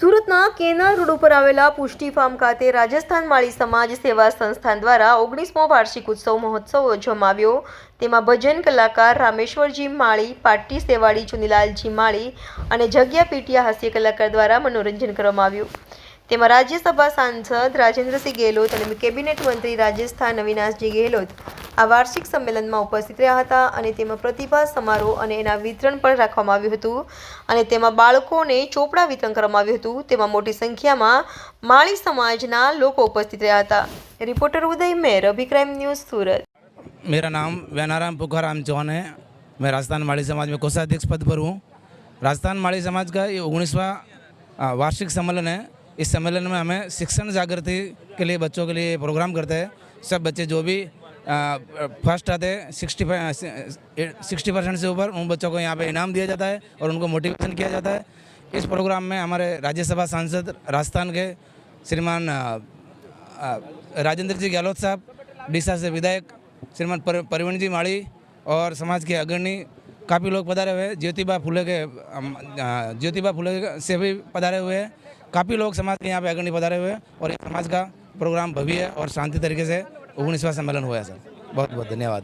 સુરતના canal road ઉપર આવેલા પુષ્ટિ ફાર્મ ખાતે રાજસ્થાન માળી સમાજ સેવા સંસ્થાન દ્વારા ઓગણીસમો વાર્ષિક ઉત્સવ મહોત્સવ યોજવામાં આવ્યો. તેમાં ભજન કલાકાર રામેશ્વરજી માળી પાટી સેવાડી ચુનીલાલજી માળી અને જગ્યા પીટિયા હાસ્ય કલાકાર દ્વારા મનોરંજન કરવામાં આવ્યું. તેમાં રાજ્યસભા સાંસદ રાજેન્દ્રસિંહ ગેહલોત અને કેબિનેટ મંત્રી રાજસ્થાન અવિનાશજી ગેહલોત આ વાર્ષિક સંમેલનમાં ઉપસ્થિત રહ્યા હતા અને તેમાં પ્રતિભા સમારોહ અને એના વિતરણ પણ રાખવામાં આવ્યું હતું અને તેમાં બાળકોને ચોપડા વિતરણ કરવામાં આવ્યું હતું તેમાં મોટી સંખ્યામાં માળી સમાજના લોકો ઉપસ્થિત રહ્યા હતા રિપોર્ટર ઉદય મેર અભિક્રાઇમ ન્યૂઝ સુરત मेरा नाम वैनाराम पुखाराम चौहान है मैं राजस्थान माड़ी समाज में कोषाध्यक्ष पद पर हूँ राजस्थान माड़ी समाज का ये उन्नीसवा वार्षिक सम्मेलन है इस सम्मेलन में हमें शिक्षण जागृति के लिए बच्चों के लिए प्रोग्राम करते हैं सब बच्चे जो भी फ़र्स्ट आते सिक्सटी सिक्सटी परसेंट से ऊपर उन बच्चों को यहाँ पे इनाम दिया जाता है और उनको मोटिवेशन किया जाता है। इस प्रोग्राम में हमारे राज्यसभा सांसद राजस्थान के श्रीमान राजेंद्र जी गहलोत साहब डीसा से विधायक श्रीमान पर, परिवहन जी माड़ी और समाज के अग्रणी काफ़ी लोग पधारे हुए हैं। ज्योतिबा फुले के ज्योतिबा फुले से भी पधारे हुए हैं। काफ़ी लोग समाज के यहाँ पे अग्रणी पधारे हुए हैं और समाज का प्रोग्राम भव्य और शांति तरीके से उन्नीसवा सम्मेलन हुआ है सर बहुत बहुत धन्यवाद